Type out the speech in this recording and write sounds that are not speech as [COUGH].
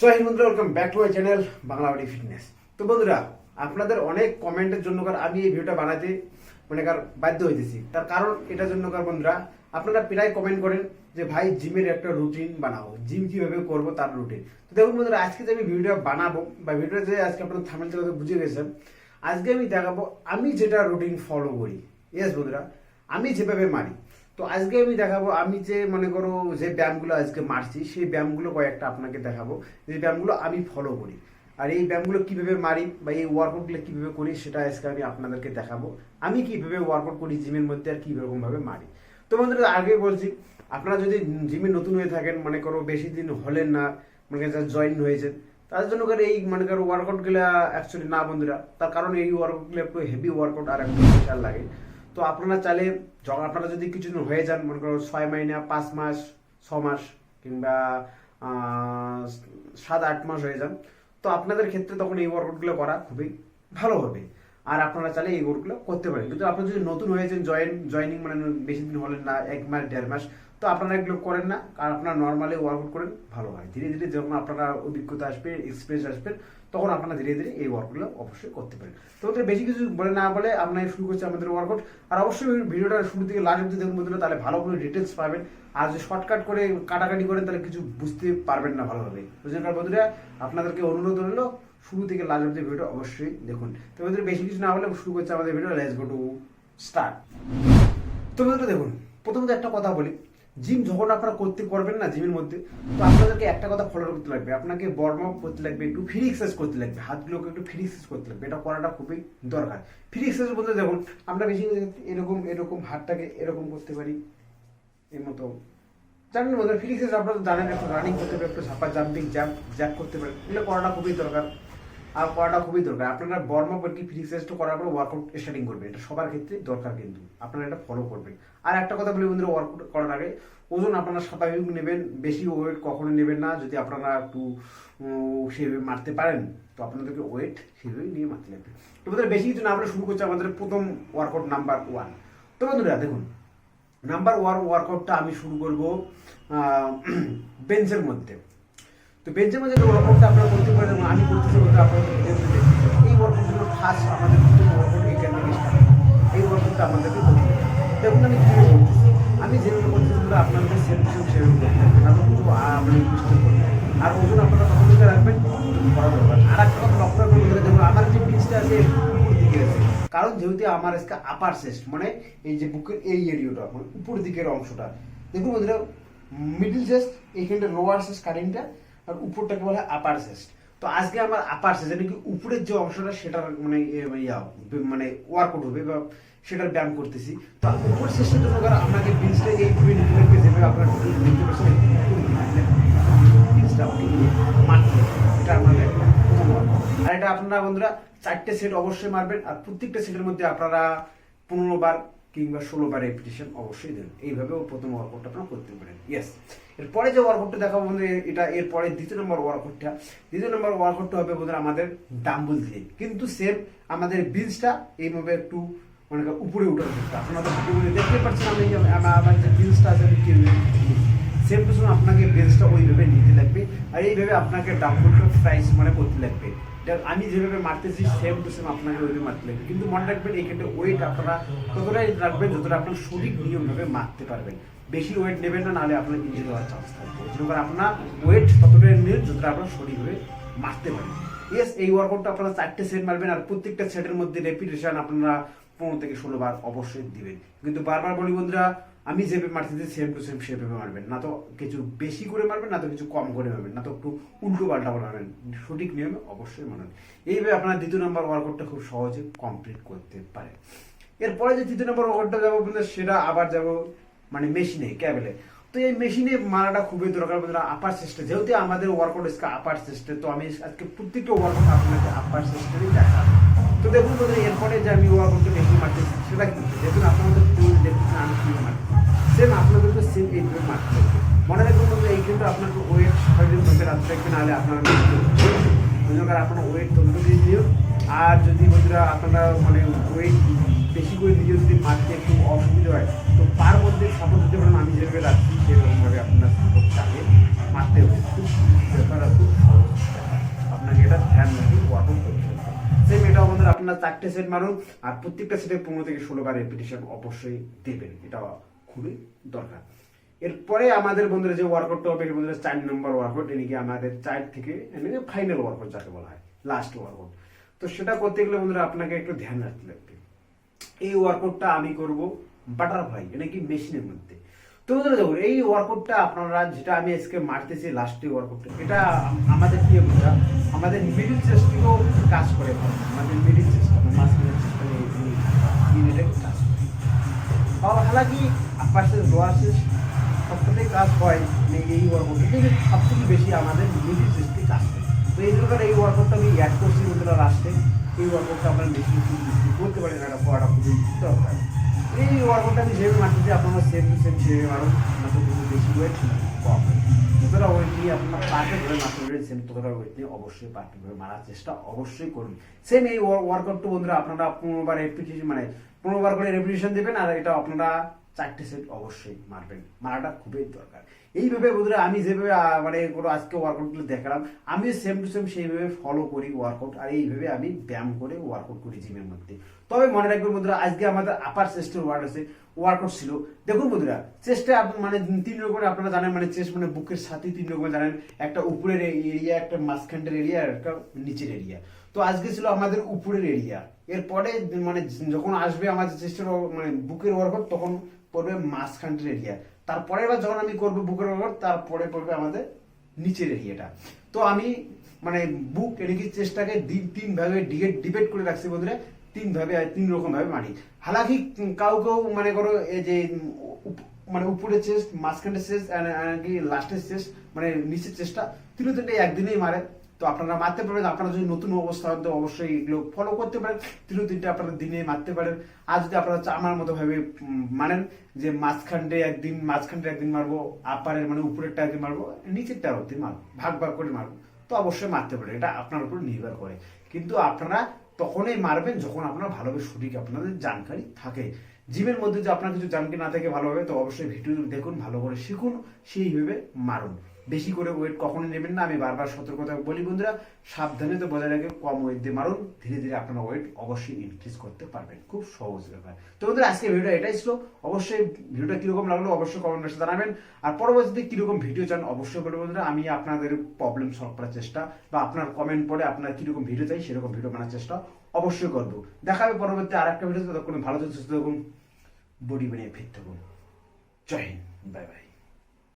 জয় হিন্দ বন্ধুরা welcome back to my channel Banglabari fitness তো বন্ধুরা, আপনাদের অনেক কমেন্টের জন্য কার আমি এই ভিডিওটা বানাতে মানে কার বাধ্য হইতেছি। তার কারণ এটার জন্য কার বন্ধুরা, আপনারা প্রায় কমেন্ট করেন যে, ভাই জিমের একটা রুটিন বানাবো জিম কীভাবে করব তার রুটিন তো দেখুন বন্ধুরা, আজকে যে আমি ভিডিওটা বানাবো বা ভিডিওটা যে আজকে আপনার থামেল থেকে বুঝে গেছেন, আজকে আমি দেখাবো, আমি যেটা রুটিন ফলো করি। ইয়েস বন্ধুরা, আমি যেভাবে মারি। তো আজকে আমি দেখাবো, আমি যে মনে করো যে ব্যায়ামগুলো আজকে মারছি, সেই ব্যায়ামগুলো কয়েকটা আপনাকে দেখাবো। যে ব্যায়ামগুলো আমি ফলো করি। আর এই ব্যায়ামগুলো কীভাবে মারি বা এই ওয়ার্কআউটগুলো কীভাবে করি সেটা আজকে আমি আপনাদেরকে দেখাবো। আমি কীভাবে ওয়ার্কআউট করি, জিমের মধ্যে আর কীরকম ভাবে মারি। তো বন্ধুরা, আগে বলছি, আপনারা যদি জিমে নতুন হয়ে থাকেন, মনে করো বেশি দিন হলেন না, মনে করেন জয়েন হয়েছেন, তাদের জন্য করে এই মনে করো ওয়ার্কআউটগুলো অ্যাকচুয়ালি না বন্ধুরা। তার কারণ এই ওয়ার্কআউটগুলো একটু হেভি ওয়ার্কআউট আর একটু লাগে। তো আপনারা চাইলে যখন আপনারা যদি কিছুদিন হয়ে যান, মনে করো ছয় মাইনা, পাঁচ মাস, ছ মাস কিংবা সাত, আট মাস হয়ে যান, তো আপনাদের ক্ষেত্রে তখন এই ওয়ার্কআউটগুলো করা খুবই ভালো হবে। আর আপনারা চাইলে এই ওয়ার্কগুলো করতে পারেন। কিন্তু আপনারা যদি নতুন হয়েছেন জয়েন জয়নিং মানে বেশি দিন হলেন না, এক মাস, দেড় মাস তো আপনারা এগুলো করেন না আর আপনারা নর্মালি ওয়ার্কআউট করেন, ভালো হয়। ধীরে ধীরে যখন আপনারা অভিজ্ঞতা আসবে এক্সপিরিয়েন্স আসবেন তখন আপনারা ধীরে ধীরে এই ওয়ার্কগুলো অবশ্যই করতে পারেন। তো ওদের বেশি কিছু বলে না বলে আমরা শুরু করছি আমাদের ওয়ার্কআউট আর অবশ্যই ভিডিওটা শুরু থেকে লাস্ট অব্দি দেখুন বন্ধুরা, তাহলে ভালো করে ডিটেলস পাবেন। আর যদি শর্টকাট করে কাটাকাটি করেন, তাহলে কিছু বুঝতে পারবেন না ভালোভাবে। বুঝলেন কারণ বন্ধুরা? আপনাদেরকে অনুরোধ রইল, শুরু থেকে লাস্ট অব্দি ভিডিও অবশ্যই দেখুন। তো বন্ধুরা, বেশি কিছু না বলে শুরু করছে আমাদের video let's go to start তো বন্ধুরা দেখুন, প্রথমত একটা কথা বলি। জিম যখন আপনারা করতে করবেন না জিমের মধ্যে, তো আপনাদেরকে একটা কথা ফলো করতে লাগবে। আপনাকে বর্ম করতে লাগবে, একটু ফ্রি এক্সারসাইজ করতে লাগবে। হাতগুলোকে একটু ফ্রি এক্সারসাইজ করতে লাগবে। এটা করাটা খুবই দরকার। ফ্রি এক্সারসাইজ বলতে দেখুন আমরা বেশি এরকম এরকম হাতটাকে এরকম করতে পারি এর মতো। জানেন বন্ধু ফ্রি এক্সারসাইজ আপনারা জানেন, একটু রানিং করতে পারে একটু সাপা জাম্পিং জ্যাম্প জ্যাপ করতে পারেন। এগুলো করাটা খুবই দরকার। করাটা খুবই দরকার। আপনারা বর্ম কি ফ্রি এক্সারসাইজটা করার পর ওয়ার্কআউট স্টার্টিং করবেন এটা সবার ক্ষেত্রে দরকার কিন্তু। আপনারা এটা ফলো করবেন। আর একটা কথা বলি বন্ধুরা ওয়ার্কআউট করার আগে ওজন আপনারা স্বাভাবিক নেবেন, বেশি ওয়েট কখনো নেবেন না। যদি আপনারা একটু সেভাবে মারতে পারেন, তো আপনাদেরকে ওয়েট সেভাবে নিয়ে মারতে লাগবে তো বন্ধুরা, বেশি কিছু না আমরা শুরু করছি আমাদের প্রথম ওয়ার্কআউট নাম্বার ওয়ান তো বন্ধুরা, দেখুন নাম্বার ওয়ান ওয়ার্কআউটটা আমি শুরু করব বেঞ্চের [CLEARS THROAT] মধ্যে। তো বেঞ্চের মধ্যে যে ওয়ার্কআউটটা আপনারা করতে পারেন এবং আমি করতেছি বলতে আপনারা এই ওয়ার্কআউটগুলো ফার্স্ট আমাদের থেকে এই ওয়ার্কআউটটা আমাদেরকে করতে হবে। আমি করতেছি আমি যেভাবে করতেছি বলে আপনাদের করতে হবে। মানে বুঝতে আর ওজন আপনারা তখন দিকে রাখবেন আর একটা কথা লক্ষ্য দেখুন, আমার যে পিচটা আছে দিকে আছে। কারণ যেহেতু আমার আজকে আপার চেস্ট মানে এই যে বুকের এই এরিয়াটা মানে উপর দিকের অংশটা। দেখুন বন্ধুরা মিডিল চেস্ট এইখানটা লোয়ার চেস্ট কাটিংটা আর উপরটাকে বলে আপার চেস্ট তো আজকে আমার আপার চেস্ট মানে কি উপরের যে অংশটা সেটার মানে ইয়া, মানে ওয়ার্কআউট হবে বা সেটার ব্যায়াম করতেছি। তো উপর চেস্টের জন্য কারণ আপনাকে এইভাবে নিতে লাগবে যেভাবে আপনার দেখতে পাচ্ছেন মারতে এটা আমাদের। আর এটা আপনারা বন্ধুরা চারটে সেট অবশ্যই মারবেন আর প্রত্যেকটা সেটের মধ্যে আপনারা পনেরো বার কিংবা বার রেপিটেশন অবশ্যই দেবেন। এইভাবেও প্রথম ওয়ার্কআউটটা আপনারা করতে পারেন। ইয়েস এরপরে যে ওয়ার্কআউটটা দেখাবো বন্ধু এটা এরপরে দ্বিতীয় নম্বর ওয়ার্কআউটটা দ্বিতীয় নম্বর ওয়ার্কআউটটা হবে বন্ধুরা আমাদের ডাম্বল দিয়ে কিন্তু সেম আমাদের বিলসটা এইভাবে একটু মানে উপরে উঠে আপনারা তো ভিডিওগুলো দেখতে পাচ্ছেন আমি আমার যে বিলসটা আছে, আমি কীভাবে সেম টু আপনাকে বেঞ্চটা ওইভাবে নিতে লাগবে। আর এইভাবে আপনাকে ডাম্বলটা প্রাইস মানে করতে লাগবে। আমি যেভাবে মারতেছি সেম টু সেম আপনাকে ওইভাবে মারতে লাগবে। কিন্তু মনে রাখবেন এক্ষেত্রে ওয়েট আপনারা ততটাই রাখবেন যতটা আপনার সঠিক নিয়মভাবে মারতে পারবেন। বেশি ওয়েট নেবেন না, নাহলে আপনার ইঞ্জুরি হওয়ার চান্স থাকবে। যেরকম আপনার ওয়েট ততটাই নেন যতটা আপনার সঠিকভাবে মারতে পারেন ইয়েস এই ওয়ার্কআউটটা আপনারা চারটে সেট মারবেন, আর প্রত্যেকটা সেটের মধ্যে রেপিটেশন আপনারা পনেরো থেকে ষোলো বার অবশ্যই দিবেন। কিন্তু বারবার বলি বন্ধুরা আমি যেভাবে মারতেছি সেম টু সেম সেভাবে মারবেন। না তো কিছু বেশি করে মারবেন, না তো কিছু কম করে মারবেন। না তো একটু উল্টো পাল্টা মারবেন। সঠিক নিয়মে অবশ্যই মারবেন এইভাবে আপনার দ্বিতীয় নম্বর ওয়ার্কআউটটা খুব সহজে কমপ্লিট করতে পারে। এরপরে যে তৃতীয় নম্বর ওয়ার্কআউটটা যাব বন্ধুরা, সেটা আবার যাব মানে মেশিনে ক্যাবেলে তো এই মেশিনে মারাটা খুবই দরকার বন্ধুরা আপার সিস্টেম যেহেতু আমাদের ওয়ার্কআউট আজকে আপার সিস্টেম তো আমি আজকে প্রত্যেকটা ওয়ার্কআউট আপনাকে আপার সিস্টেমই দেখাবো। তো দেখুন বন্ধুরা, এরপরে যে আমি ওয়ার্কআউটটা মেশিন মারতেছি, সেটা কি? দেখুন আপনাদের দেখুন আমি কি মারতেছি। সেম আপনাদেরকে সেম এইভাবে মারতে হবে। মনে রাখবেন বন্ধুরা, এই ক্ষেত্রে আপনাকে ওয়েট ছয়জন ধরে রাখতে থাকবে নাহলে আপনার বন্ধুরা আপনার ওয়েট ধরতে দিয়ে দিও। আর যদি বন্ধুরা আপনারা মানে ওয়েট বেশি করে নিজে যদি মারতে একটু অসুবিধা হয়, তো তার মধ্যে সাপোর্ট দিতে পারেন। আমি যেভাবে রাখছি, সেরকমভাবে আপনার সাপোর্ট চালিয়ে মারতে হবে। ব্যাপার খুব আপনাকে এটা ধ্যান রাখি ওয়ার্কআউট করতে সেম এটা আমাদের আপনার চারটে সেট মারুন, আর প্রত্যেকটা সেটে পনেরো থেকে ষোলো বার রেপিটেশন অবশ্যই দেবেন। এটা খুবই দরকার। এরপরে আমাদের বন্ধুরা যে ওয়ার্কআউটটা হবে এর বন্ধুরা চার নম্বর ওয়ার্কআউট এনেকে আমাদের চার থেকে এনেকে ফাইনাল ওয়ার্কআউট যাকে বলা হয় লাস্ট ওয়ার্কআউট তো সেটা করতে গেলে বন্ধুরা আপনাকে একটু ধ্যান রাখতে লাগবে। এই ওয়ার্কআউটটা আমি করব বাটারফ্লাই এটা কি মেশিনের মধ্যে। তো বন্ধুরা দেখুন, এই ওয়ার্কআউটটা আপনারা যেটা আমি আজকে মারতেছি লাস্টে ওয়ার্কআউটটা এটা আমাদের কি বন্ধুরা আমাদের মিডিল চেস্টকেও কাজ করে। আমাদের মিডিল চেস্ট মাসকুলার সিস্টেমে সব হালাকি আকাশের দোয়াশে সবটাই কাজ হয় এই ওয়ার্কআউট কিন্তু সব থেকে বেশি আমাদের নিজের সিস্টি কাজ তো এই জন্য এই ওয়ার্কআউটটা আমি অ্যাড করছি বন্ধুরা লাস্টে এই ওয়ার্কআউটটা আপনারা বেশি করতে পারেন, একটা পড়াটা খুবই দরকার। এই ওয়ার্কআউটটা আমি যেভাবে যে আপনারা সেম টু সেম সেভাবে মারুন, আপনাদের কিন্তু বেশি ওয়েট কম। যতটা ওয়েট নিয়ে আপনার পারফেক্ট ভাবে মারতে পারবেন সেম ততটা ওয়েট নিয়ে অবশ্যই পারফেক্ট ভাবে মারার চেষ্টা অবশ্যই করুন। সেম এই ওয়ার্কআউটটা বন্ধুরা, আপনারা পনেরোবার রেপিটেশন মানে পনেরোবার করে রেপিটেশন দেবেন আর এটা আপনারা চারটে সেট অবশ্যই মারবেন। মারাটা খুবই দরকার। এইভাবে বন্ধুরা আমি যেভাবে মানে কোনো আজকে ওয়ার্কআউটগুলো দেখালাম আমি সেম টু সেম সেইভাবে ফলো করি ওয়ার্কআউট আর এইভাবে আমি ব্যায়াম করে ওয়ার্কআউট করি জিমের মধ্যে। তবে মনে রাখবেন বন্ধুরা, আজকে আমাদের আপার চেস্টের ওয়ার্ড আছে ওয়ার্কআউট ছিল। দেখুন বন্ধুরা চেস্টে মানে তিন রকমের আপনারা জানেন মানে চেস্ট মানে বুকের সাথে তিন রকমের জানেন, একটা উপরের এরিয়া একটা মাঝখানটার এরিয়া আর একটা নিচের এরিয়া তো আজকে ছিল আমাদের উপরের এরিয়া এরপরে মানে যখন আসবে আমাদের চেস্টের মানে বুকের ওয়ার্কআউট তখন পড়বে মাঝখানটার এরিয়া তারপরে এবার যখন আমি করব বুকের ওয়ার্কআউট তারপরে পড়বে আমাদের নিচের এরিয়াটা তো আমি মানে বুক এদিকে চেষ্টাকে তিন ভাবে ডিবেট করে রাখছি বন্ধুরা। তিন ভাবে আর তিন রকম ভাবে মারি। হালাকি কাউ কেউ মনে করো, এই যে মানে উপরে চেস্ট মাঝখানের চেস্ট কি লাস্টের চেস্ট মানে নিচের চেষ্টা তিনও তিনটে একদিনেই মারে। তো আপনারা মারতে পারবেন, আপনারা যদি নতুন অবস্থা হয় তো অবশ্যই এগুলো ফলো করতে পারেন। তিনও তিনটে আপনারা দিনে মারতে পারেন। আর যদি আপনারা আমার মতো ভাবে মানেন যে মাঝখানটে একদিন মাঝখানটে একদিন মারবো, আপারের মানে উপরেরটা একদিন মারবো, নিচেরটা একদিন মারবো, ভাগ ভাগ করে মারবো। তো অবশ্যই মারতে পারেন, এটা আপনার উপর নির্ভর করে। কিন্তু আপনারা তখনই মারবেন যখন আপনার ভালোভাবে সঠিক আপনাদের জানকারি থাকে। জিমের মধ্যে যে আপনার কিছু জানকারি না থাকে ভালোভাবে, তো অবশ্যই ভিডিও দেখুন, ভালো করে শিখুন সেইভাবে মারুন। বেশি করে ওয়েট কখনোই নেবেন না, আমি বারবার সতর্কতা বলি বন্ধুরা, সাবধানে তো বজায় রেখে, কম ওয়েট দিয়ে মারুন, ধীরে ধীরে আপনার ওয়েট অবশ্যই ইনক্রিজ করতে পারবেন, খুব সহজ ব্যাপার। তো বন্ধুরা, আজকে ভিডিও এটাই ছিল, অবশ্যই ভিডিওটা কীরকম লাগল অবশ্যই কমেন্ট বক্সে জানাবেন, আর পরবর্তীতে কীরকম ভিডিও চান অবশ্যই বলব বন্ধুরা, আমি আপনাদের প্রবলেম সলভ করার চেষ্টা, বা আপনার কমেন্ট পড়ে আপনার কীরকম ভিডিও চাই, সেরকম ভিডিও বানার চেষ্টা অবশ্যই করব। দেখা হবে পরবর্তী আর একটা ভিডিও ততক্ষণ ভালো থাকুন, সুস্থ থাকুন বডি বানিয়ে ফিট থাকুন। জয় হিন্দ বাই বাই